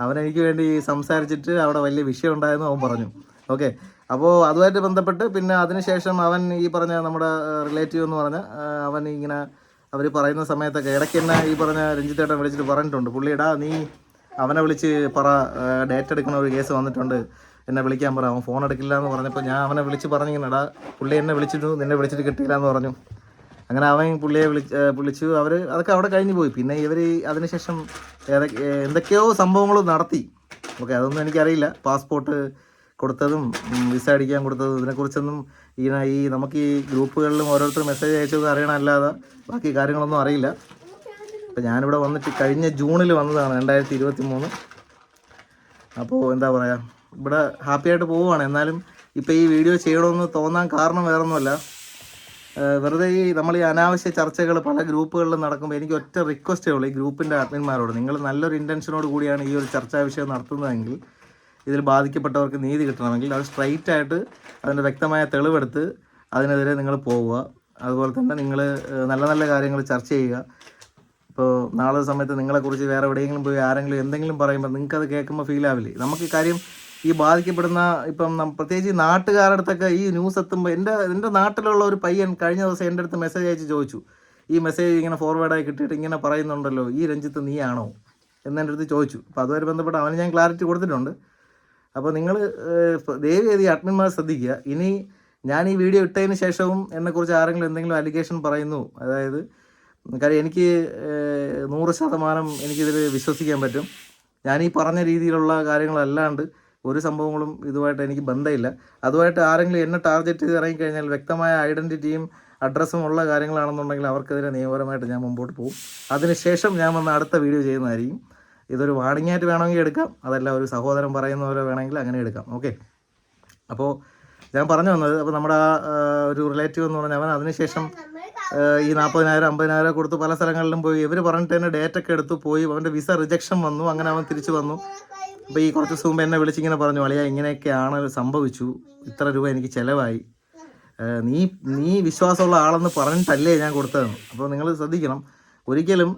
അവനെനിക്ക് വേണ്ടി സംസാരിച്ചിട്ട് അവിടെ വലിയ വിഷയം ഉണ്ടായെന്ന് അവൻ പറഞ്ഞു. ഓക്കെ. അപ്പോൾ അതുമായിട്ട് ബന്ധപ്പെട്ട് പിന്നെ അതിനുശേഷം അവൻ ഈ പറഞ്ഞ നമ്മുടെ റിലേറ്റീവ് എന്ന് പറഞ്ഞ അവൻ ഇങ്ങനെ അവർ പറയുന്ന സമയത്തൊക്കെ ഇടയ്ക്ക് തന്നെ ഈ പറഞ്ഞ രഞ്ജിത്തേട്ടൻ വിളിച്ചിട്ട് പറഞ്ഞിട്ടുണ്ട്. പുള്ളിയിടാ നീ അവനെ വിളിച്ച് പറ ഡേറ്റ് എടുക്കുന്ന ഒരു കേസ് വന്നിട്ടുണ്ട്. എന്നെ വിളിക്കാൻ പറ. അവൻ ഫോൺ എടുക്കില്ല എന്ന് പറഞ്ഞപ്പോൾ ഞാൻ അവനെ വിളിച്ച് പറഞ്ഞിങ്ങനെടാ പുള്ളി എന്നെ വിളിച്ചിട്ടു നിന്നെ വിളിച്ചിട്ട് കിട്ടിയില്ല എന്ന് പറഞ്ഞു. അങ്ങനെ അവൻ പുള്ളിയെ വിളിച്ച് വിളിച്ചു. അവർ അതൊക്കെ അവിടെ കഴിഞ്ഞു പോയി. പിന്നെ ഇവർ അതിനുശേഷം ഏതൊക്കെ എന്തൊക്കെയോ സംഭവങ്ങൾ നടത്തി. ഓക്കെ അതൊന്നും എനിക്കറിയില്ല. പാസ്പോർട്ട് കൊടുത്തതും വിസ അടിക്കാൻ കൊടുത്തതും ഇതിനെക്കുറിച്ചൊന്നും ഈ ഈ നമുക്ക് ഈ ഗ്രൂപ്പുകളിലും ഓരോരുത്തർ മെസ്സേജ് അയച്ചത് അറിയണമല്ലാതെ ബാക്കി കാര്യങ്ങളൊന്നും അറിയില്ല. അപ്പം ഞാനിവിടെ വന്നിട്ട് കഴിഞ്ഞ ജൂണിൽ വന്നതാണ് രണ്ടായിരത്തി ഇരുപത്തി മൂന്ന് അപ്പോൾ എന്താ പറയുക ഇവിടെ ഹാപ്പിയായിട്ട് പോവുകയാണ്. എന്നാലും ഇപ്പോൾ ഈ വീഡിയോ ചെയ്യണമെന്ന് തോന്നാൻ കാരണം വേറൊന്നുമല്ല. വെറുതെ ഈ നമ്മൾ ഈ അനാവശ്യ ചർച്ചകൾ പല ഗ്രൂപ്പുകളിലും നടക്കുമ്പോൾ എനിക്ക് ഒറ്റ റിക്വസ്റ്റേ ഉള്ളൂ ഈ ഗ്രൂപ്പിന്റെ അഡ്മിന്മാരോട് നിങ്ങൾ നല്ലൊരു ഇന്റൻഷനോട് കൂടിയാണ് ഈ ഒരു ചർച്ചാ വിഷയം നടത്തുന്നതെങ്കിൽ ഇതിൽ ബാധിക്കപ്പെട്ടവർക്ക് നീതി കിട്ടണമെങ്കിൽ അത് സ്ട്രൈറ്റ് ആയിട്ട് അതിന്റെ വ്യക്തമായ തെളിവെടുത്ത് അതിനെതിരെ നിങ്ങൾ പോവുക. അതുപോലെ തന്നെ നിങ്ങൾ നല്ല നല്ല കാര്യങ്ങൾ ചർച്ച ചെയ്യുക. ഇപ്പോൾ നാളെ സമയത്ത് നിങ്ങളെക്കുറിച്ച് വേറെ എവിടെയെങ്കിലും പോയി ആരെങ്കിലും എന്തെങ്കിലും പറയുമ്പോൾ നിങ്ങൾക്കത് കേൾക്കുമ്പോൾ ഫീൽ ആവില്ലേ? നമുക്ക് കാര്യം ഈ ബാധിക്കപ്പെടുന്ന ഇപ്പം പ്രത്യേകിച്ച് നാട്ടുകാരുടെ അടുത്തൊക്കെ ഈ ന്യൂസ് എത്തുമ്പോൾ എന്റെ എന്റെ നാട്ടിലുള്ള ഒരു പയ്യൻ കഴിഞ്ഞ ദിവസം എന്റെ അടുത്ത് മെസ്സേജ് അയച്ച് ചോദിച്ചു. ഈ മെസ്സേജ് ഇങ്ങനെ ഫോർവേഡായി കിട്ടിയിട്ട് ഇങ്ങനെ പറയുന്നുണ്ടല്ലോ ഈ രഞ്ജിത്ത് നീയാണോ? എന്നെന്റെ അടുത്ത് ചോദിച്ചു. അപ്പോൾ അതുമായി ബന്ധപ്പെട്ട് അവന് ഞാൻ ക്ലാരിറ്റി കൊടുത്തിട്ടുണ്ട്. അപ്പോൾ നിങ്ങൾ ദയവ് ചെയ്ത് അഡ്മിന്മാർ ശ്രദ്ധിക്കുക. ഇനി ഞാൻ ഈ വീഡിയോ ഇട്ടതിന് ശേഷവും എന്നെക്കുറിച്ച് ആരെങ്കിലും എന്തെങ്കിലും അലിഗേഷൻ പറയുന്നു. അതായത് കാര്യം എനിക്ക് നൂറ് ശതമാനം എനിക്കിതിൽ വിശ്വസിക്കാൻ പറ്റും. ഞാൻ ഈ പറഞ്ഞ രീതിയിലുള്ള കാര്യങ്ങളല്ലാണ്ട് ഒരു സംഭവങ്ങളും ഇതുമായിട്ട് എനിക്ക് ബന്ധമില്ല. അതുമായിട്ട് ആരെങ്കിലും എന്നെ ടാർഗറ്റ് ചെയ്ത് ഇറങ്ങിക്കഴിഞ്ഞാൽ വ്യക്തമായ ഐഡന്റിറ്റിയും അഡ്രസ്സും ഉള്ള കാര്യങ്ങളാണെന്നുണ്ടെങ്കിൽ അവർക്കെതിരെ നിയമപരമായിട്ട് ഞാൻ മുമ്പോട്ട് പോകും. അതിനുശേഷം ഞാൻ വന്ന് അടുത്ത വീഡിയോ ചെയ്യുന്നതായിരിക്കും. ഇതൊരു വാണിംഗ് ആയിട്ട് വേണമെങ്കിൽ എടുക്കാം. അതല്ല ഒരു സഹോദരൻ പറയുന്ന പോലെ വേണമെങ്കിൽ അങ്ങനെ എടുക്കാം. ഓക്കെ അപ്പോൾ ഞാൻ പറഞ്ഞു വന്നത് അപ്പോൾ നമ്മുടെ ഒരു റിലേറ്റീവ് എന്ന് പറഞ്ഞാൽ അവൻ അതിനുശേഷം ഈ നാൽപ്പതിനായിരം അമ്പതിനായിരം കൊടുത്ത് പല സ്ഥലങ്ങളിലും പോയി. ഇവർ പറഞ്ഞിട്ട് തന്നെ ഡേറ്റ് ഒക്കെ എടുത്ത് പോയി. അവന്റെ വിസ റിജക്ഷൻ വന്നു. അങ്ങനെ അവൻ തിരിച്ചു വന്നു. അപ്പോൾ ഈ കുറച്ച് ദിവസം മുമ്പ് എന്നെ വിളിച്ചിങ്ങനെ പറഞ്ഞു അളിയ ഇങ്ങനെയൊക്കെയാണ് സംഭവിച്ചു. ഇത്ര രൂപ എനിക്ക് ചിലവായി. നീ നീ വിശ്വാസമുള്ള ആളെന്ന് പറഞ്ഞിട്ടല്ലേ ഞാൻ കൊടുത്തതെന്ന്. അപ്പോൾ നിങ്ങൾ ശ്രദ്ധിക്കണം. ഒരിക്കലും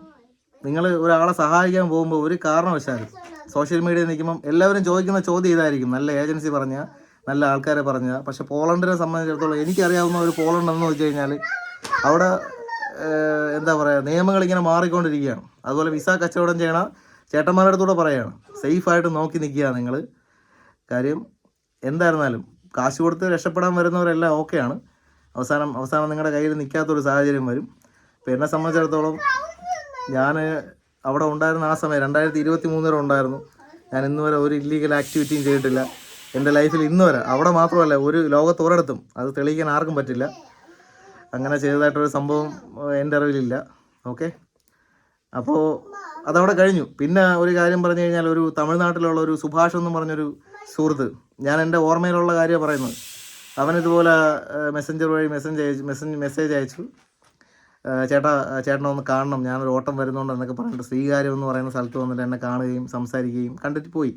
നിങ്ങൾ ഒരാളെ സഹായിക്കാൻ പോകുമ്പോൾ ഒരു കാരണവശാലും സോഷ്യൽ മീഡിയയിൽ നിൽക്കുമ്പം എല്ലാവരും ചോദിക്കുന്ന ചോദ്യം ഇതായിരിക്കും. നല്ല ഏജൻസി പറഞ്ഞ നല്ല ആൾക്കാരെ പറഞ്ഞ. പക്ഷെ പോളണ്ടിനെ സംബന്ധിച്ചിടത്തോളം എനിക്കറിയാവുന്ന ഒരു പോളണ്ട് എന്ന് വെച്ച് കഴിഞ്ഞാൽ അവിടെ എന്താ പറയുക നിയമങ്ങൾ ഇങ്ങനെ മാറിക്കൊണ്ടിരിക്കുകയാണ്. അതുപോലെ വിസ കച്ചവടം ചെയ്യണ ചേട്ടന്മാരുടെ അടുത്തൂടെ പറയുകയാണ് സേഫായിട്ട് നോക്കി നിൽക്കുക നിങ്ങൾ. കാര്യം എന്തായിരുന്നാലും കാശ് കൊടുത്ത് രക്ഷപ്പെടാൻ വരുന്നവരെല്ലാം ഓക്കെയാണ് അവസാനം അവസാനം നിങ്ങളുടെ കയ്യിൽ നിൽക്കാത്തൊരു സാഹചര്യം വരും. ഇപ്പം എന്നെ സംബന്ധിച്ചിടത്തോളം ഞാൻ അവിടെ ഉണ്ടായിരുന്ന ആ സമയം രണ്ടായിരത്തി ഇരുപത്തി മൂന്നിൽ ഉണ്ടായിരുന്നു. ഞാൻ ഇന്ന് വരെ ഒരു ഇല്ലീഗൽ ആക്ടിവിറ്റിയും ചെയ്തിട്ടില്ല. എന്റെ ലൈഫിൽ ഇന്ന് വരെ അവിടെ മാത്രമല്ല ഒരു ലോകത്ത് ഒരിടത്തും അത് തെളിയിക്കാൻ ആർക്കും പറ്റില്ല. അങ്ങനെ ചെയ്തതായിട്ടൊരു സംഭവം എന്റെ അറിവിലില്ല. ഓക്കെ? അപ്പോൾ അതവിടെ കഴിഞ്ഞു. പിന്നെ ഒരു കാര്യം പറഞ്ഞു കഴിഞ്ഞാൽ ഒരു തമിഴ്നാട്ടിലുള്ള ഒരു സുഭാഷ് എന്ന് പറഞ്ഞൊരു സുഹൃത്ത് ഞാൻ എന്റെ ഓർമ്മയിലുള്ള കാര്യമാണ് പറയുന്നത്. അവനിതുപോലെ മെസ്സഞ്ചർ വഴി മെസ്സേജ് അയച്ചു മെസ്സേജ് മെസ്സേജ് അയച്ചു. ചേട്ടാ ചേട്ടനെ ഒന്ന് കാണണം. ഞാനൊരു ഓട്ടം വരുന്നുണ്ട് എന്നൊക്കെ പറഞ്ഞിട്ട് ശ്രീകാര്യം എന്ന് പറയുന്ന സ്ഥലത്ത് വന്നിട്ട് എന്നെ കാണുകയും സംസാരിക്കുകയും കണ്ടിട്ട് പോയി.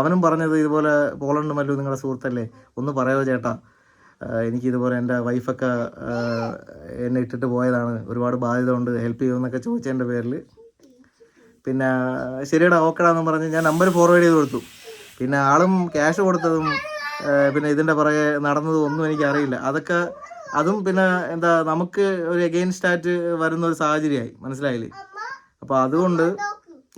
അവനും പറഞ്ഞത് ഇതുപോലെ പോളണ്ട് മല്ലു നിങ്ങളുടെ സുഹൃത്തല്ലേ? ഒന്ന് പറയോ ചേട്ടാ? എനിക്കിതുപോലെ എന്റെ വൈഫൊക്കെ എന്നെ ഇട്ടിട്ട് പോയതാണ്. ഒരുപാട് ബാധ്യത ഉണ്ട്. ഹെൽപ്പ് ചെയ്യുമെന്നൊക്കെ ചോദിച്ചതിന്റെ പേരിൽ. പിന്നെ ശരിയടാ ഓക്കടാന്ന് പറഞ്ഞ് ഞാൻ നമ്പർ ഫോർവേഡ് ചെയ്ത് കൊടുത്തു. പിന്നെ ആളും ക്യാഷ് കൊടുത്തതും പിന്നെ ഇതിന്റെ പുറകെ നടന്നതും ഒന്നും എനിക്കറിയില്ല. അതൊക്കെ അതും പിന്നെ എന്താ നമുക്ക് ഒരു എഗെയിൻസ്റ്റ് ആയിട്ട് വരുന്ന ഒരു സാഹചര്യമായി. മനസ്സിലായില്ലേ? അപ്പോൾ അതുകൊണ്ട്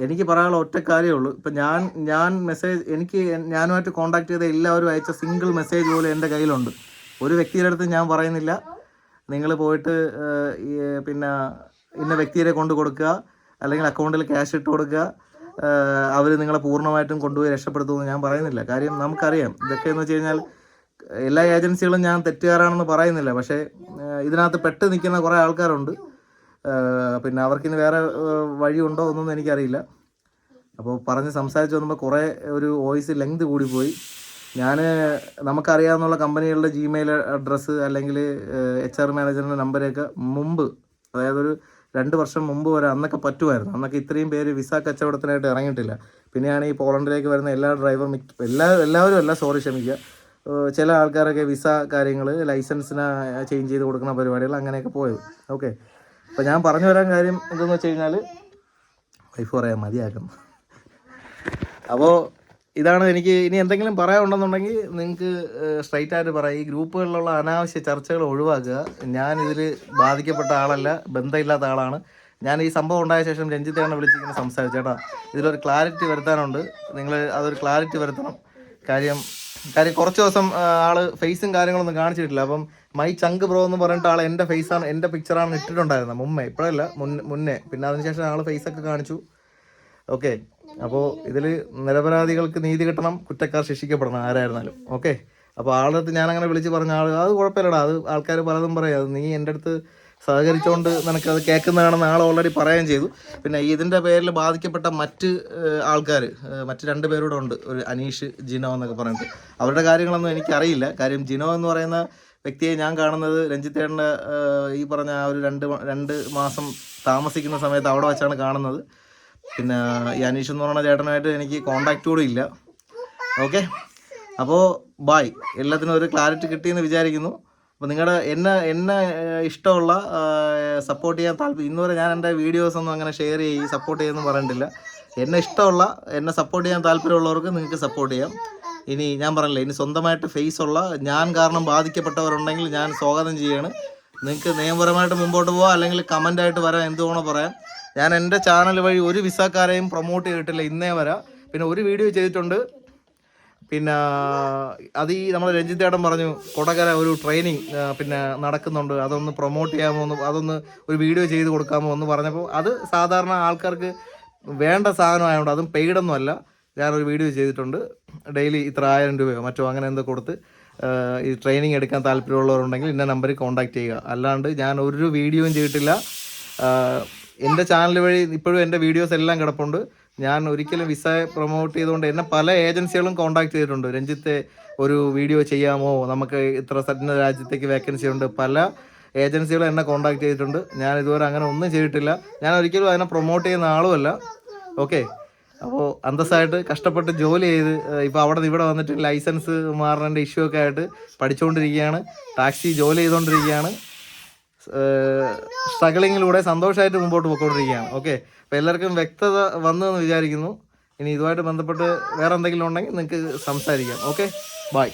എനിക്ക് പറയാനുള്ള ഒറ്റ കാര്യമേ ഉള്ളൂ. ഇപ്പം ഞാൻ ഞാൻ മെസ്സേജ് എനിക്ക് ഞാനുമായിട്ട് കോൺടാക്ട് ചെയ്ത എല്ലാവരും അയച്ച സിംഗിൾ മെസ്സേജ് പോലും എന്റെ കയ്യിലുണ്ട്. ഒരു വ്യക്തിയുടെ അടുത്ത് ഞാൻ പറയുന്നില്ല. നിങ്ങൾ പോയിട്ട് പിന്നെ ഇന്ന വ്യക്തിയെ കൊണ്ട് കൊടുക്കുക. അല്ലെങ്കിൽ അക്കൗണ്ടിൽ ക്യാഷ് ഇട്ട് കൊടുക്കുക. അവർ നിങ്ങളെ പൂർണമായിട്ടും കൊണ്ടുപോയി രക്ഷപ്പെടുത്തുമെന്ന് ഞാൻ പറയുന്നില്ല. കാര്യം നമുക്കറിയാം. ഇതൊക്കെ എന്ന് വെച്ച് കഴിഞ്ഞാൽ എല്ലാ ഏജൻസികളും ഞാൻ തെറ്റുകാരാണെന്ന് പറയുന്നില്ല. പക്ഷേ ഇതിനകത്ത് പെട്ട് നിൽക്കുന്ന കുറേ ആൾക്കാരുണ്ട്. പിന്നെ അവർക്കിന് വേറെ വഴി വഴിയുണ്ടോ എന്നൊന്നും എനിക്കറിയില്ല. അപ്പോൾ പറഞ്ഞ് സംസാരിച്ച് വന്നപ്പോൾ കുറേ ഒരു വോയിസ് ലെങ്ത് കൂടിപ്പോയി. ഞാൻ നമുക്കറിയാവുന്ന കമ്പനികളുടെ ജിമെയിൽ അഡ്രസ്സ് അല്ലെങ്കിൽ എച്ച് ആർ മാനേജറിന്റെ നമ്പരൊക്കെ മുമ്പ് അതായത് ഒരു രണ്ട് വർഷം മുമ്പ് വരെ അന്നൊക്കെ പറ്റുമായിരുന്നു. അന്നൊക്കെ ഇത്രയും പേര് വിസ കച്ചവടത്തിനായിട്ട് ഇറങ്ങിയിട്ടില്ല. പിന്നെയാണ് ഈ പോളണ്ടിലേക്ക് വരുന്ന എല്ലാ ഡ്രൈവർ മിക്ക എല്ലാ എല്ലാവരും അല്ല സോറി ക്ഷമിക്കുക. ചില ആൾക്കാരൊക്കെ വിസ കാര്യങ്ങൾ ലൈസൻസിന് ചേഞ്ച് ചെയ്ത് കൊടുക്കുന്ന പരിപാടികൾ അങ്ങനെയൊക്കെ പോയത്. ഓക്കെ. അപ്പോൾ ഞാൻ പറഞ്ഞു വരാൻ കാര്യം എന്തെന്ന് വെച്ച് കഴിഞ്ഞാൽ വൈഫ് പറയാൻ മതിയാക്കും അപ്പോൾ ഇതാണ് എനിക്ക് ഇനി എന്തെങ്കിലും പറയാനുണ്ടെന്നുണ്ടെങ്കിൽ നിങ്ങൾക്ക് സ്ട്രൈറ്റ് ആയിട്ട് പറയാം. ഈ ഗ്രൂപ്പുകളിലുള്ള അനാവശ്യ ചർച്ചകൾ ഒഴിവാക്കുക. ഞാൻ ഇതിൽ ബാധിക്കപ്പെട്ട ആളല്ല ബന്ധമില്ലാത്ത ആളാണ്. ഞാൻ ഈ സംഭവം ഉണ്ടായ ശേഷം രഞ്ജിത്താണ് വിളിച്ചിങ്ങനെ സംസാരിച്ചേട്ടാ ഇതിലൊരു ക്ലാരിറ്റി വരുത്താനുണ്ട്. നിങ്ങൾ അതൊരു ക്ലാരിറ്റി വരുത്തണം. കാര്യം കാര്യം കുറച്ച് ദിവസം ആൾ ഫേസും കാര്യങ്ങളൊന്നും കാണിച്ചിട്ടില്ല. അപ്പം മൈ ചങ്ക് ബ്രോ എന്ന് പറഞ്ഞിട്ട് ആൾ എന്റെ ഫേസാണ് എന്റെ ആണ് ഇട്ടിട്ടുണ്ടായിരുന്നത് മുമ്പേ ഇപ്പോഴല്ല മുന്നേ മുന്നേ. പിന്നെ അതിനുശേഷം ഫേസ് ഒക്കെ കാണിച്ചു. ഓക്കെ. അപ്പോൾ ഇതിൽ നിരപരാധികൾക്ക് നീതി കിട്ടണം കുറ്റക്കാർ ശിക്ഷിക്കപ്പെടണം ആരായിരുന്നാലും. ഓക്കെ. അപ്പോൾ ആളുടെ അടുത്ത് ഞാൻ അങ്ങനെ വിളിച്ച് പറഞ്ഞ ആൾ അത് കുഴപ്പമില്ലടാ. അത് ആൾക്കാർ പലതും പറയാം. അത് നീ എന്റെ അടുത്ത് സഹകരിച്ചുകൊണ്ട് നിനക്കത് കേൾക്കുന്നതാണെന്ന് ആൾ ഓൾറെഡി പറയുകയും ചെയ്തു. പിന്നെ ഇതിന്റെ പേരിൽ ബാധിക്കപ്പെട്ട മറ്റ് ആൾക്കാർ മറ്റ് രണ്ട് പേരൂടെ ഉണ്ട്. ഒരു അനീഷ് ജിനോ എന്നൊക്കെ പറഞ്ഞിട്ട്. അവരുടെ കാര്യങ്ങളൊന്നും എനിക്കറിയില്ല. കാര്യം ജിനോ എന്ന് പറയുന്ന വ്യക്തിയെ ഞാൻ കാണുന്നത് രഞ്ജിത്തേട്ടന്റെ ഈ പറഞ്ഞ ആ ഒരു രണ്ട് രണ്ട് മാസം താമസിക്കുന്ന സമയത്ത് അവിടെ വെച്ചാണ് കാണുന്നത്. പിന്നെ ഈ അനീഷ് എന്ന് പറയുന്ന ചേട്ടനായിട്ട് എനിക്ക് കോണ്ടാക്ട് കൂടെ ഇല്ല. ഓക്കെ അപ്പോൾ ബായ് എല്ലാത്തിനും ഒരു ക്ലാരിറ്റി കിട്ടിയെന്ന് വിചാരിക്കുന്നു. അപ്പോൾ നിങ്ങളുടെ എന്നെ എന്നെ ഇഷ്ടമുള്ള സപ്പോർട്ട് ചെയ്യാൻ താല്പര്യം ഇന്നുവരെ ഞാൻ എന്റെ വീഡിയോസൊന്നും അങ്ങനെ ഷെയർ ചെയ്യും സപ്പോർട്ട് ചെയ്യുമെന്ന് പറഞ്ഞിട്ടില്ല എന്നെ ഇഷ്ടമുള്ള എന്നെ സപ്പോർട്ട് ചെയ്യാൻ താല്പര്യമുള്ളവർക്ക് നിങ്ങൾക്ക് സപ്പോർട്ട് ചെയ്യാം. ഇനി ഞാൻ പറഞ്ഞില്ല ഇനി സ്വന്തമായിട്ട് ഫേസ് ഉള്ള ഞാൻ കാരണം ബാധിക്കപ്പെട്ടവരുണ്ടെങ്കിൽ ഞാൻ സ്വാഗതം ചെയ്യാണ്. നിങ്ങൾക്ക് നിയമപരമായിട്ട് മുമ്പോട്ട് പോകാം അല്ലെങ്കിൽ കമന്റ് ആയിട്ട് വരാം എന്ത് വേണോ പറയാം. ഞാൻ എന്റെ ചാനൽ വഴി ഒരു വിസക്കാരെയും പ്രൊമോട്ട് ചെയ്തിട്ടില്ല ഇന്നേ വരാം. പിന്നെ ഒരു വീഡിയോ ചെയ്തിട്ടുണ്ട് പിന്നെ അത് ഈ രഞ്ജിത്ത് ഏട്ടൻ പറഞ്ഞു കൊടകര ഒരു ട്രെയിനിങ് പിന്നെ നടക്കുന്നുണ്ട്. അതൊന്ന് പ്രൊമോട്ട് ചെയ്യാമോ എന്ന് അതൊന്ന് ഒരു വീഡിയോ ചെയ്ത് കൊടുക്കാമോ എന്ന് പറഞ്ഞപ്പോൾ അത് സാധാരണ ആൾക്കാർക്ക് വേണ്ട സാധനമായതുകൊണ്ട് അതും പെയ്ഡൊന്നും അല്ല. ഞാനൊരു വീഡിയോ ചെയ്തിട്ടുണ്ട്. ഡെയിലി ഇത്ര ആയിരം രൂപയോ മറ്റോ അങ്ങനെ എന്തോ കൊടുത്ത് ഈ ട്രെയിനിങ് എടുക്കാൻ താല്പര്യമുള്ളവരുണ്ടെങ്കിൽ ഇന്ന നമ്പറിൽ കോൺടാക്ട് ചെയ്യുക. അല്ലാണ്ട് ഞാൻ ഒരു വീഡിയോയും ചെയ്തിട്ടില്ല. എന്റെ ചാനൽ വഴി ഇപ്പോഴും എന്റെ വീഡിയോസ് എല്ലാം കിടപ്പുണ്ട്. ഞാൻ ഒരിക്കലും വിസ പ്രൊമോട്ട് ചെയ്തുകൊണ്ട് എന്നെ പല ഏജൻസികളും കോൺടാക്ട് ചെയ്തിട്ടുണ്ട്. രഞ്ജിത്തെ ഒരു വീഡിയോ ചെയ്യാമോ? നമുക്ക് ഇത്ര സജ്ജന രാജ്യത്തേക്ക് വേക്കൻസി ഉണ്ട്. പല ഏജൻസികളും എന്നെ കോൺടാക്ട് ചെയ്തിട്ടുണ്ട്. ഞാൻ ഇതുവരെ അങ്ങനെ ഒന്നും ചെയ്തിട്ടില്ല. ഞാൻ ഒരിക്കലും അതിനെ പ്രൊമോട്ട് ചെയ്യുന്ന ആളുമല്ല. ഓക്കെ അപ്പോൾ അന്തസ്സായിട്ട് കഷ്ടപ്പെട്ട് ജോലി ചെയ്ത് ഇപ്പോൾ അവിടെ നിന്ന് ഇവിടെ വന്നിട്ട് ലൈസൻസ് മാറേണ്ട ഇഷ്യൂ ഒക്കെ ആയിട്ട് പഠിച്ചുകൊണ്ടിരിക്കുകയാണ് ടാക്സി ജോലി ചെയ്തുകൊണ്ടിരിക്കുകയാണ് സ്ട്രഗിളിങ്ങിലൂടെ സന്തോഷമായിട്ട് മുമ്പോട്ട് പോയിക്കൊണ്ടിരിക്കുകയാണ്. ഓക്കെ അപ്പോൾ എല്ലാവർക്കും വ്യക്തത വന്നു എന്ന് വിചാരിക്കുന്നു. ഇനി ഇതുമായിട്ട് ബന്ധപ്പെട്ട് വേറെ എന്തെങ്കിലും ഉണ്ടെങ്കിൽ നിങ്ങൾക്ക് സംസാരിക്കാം. Okay bye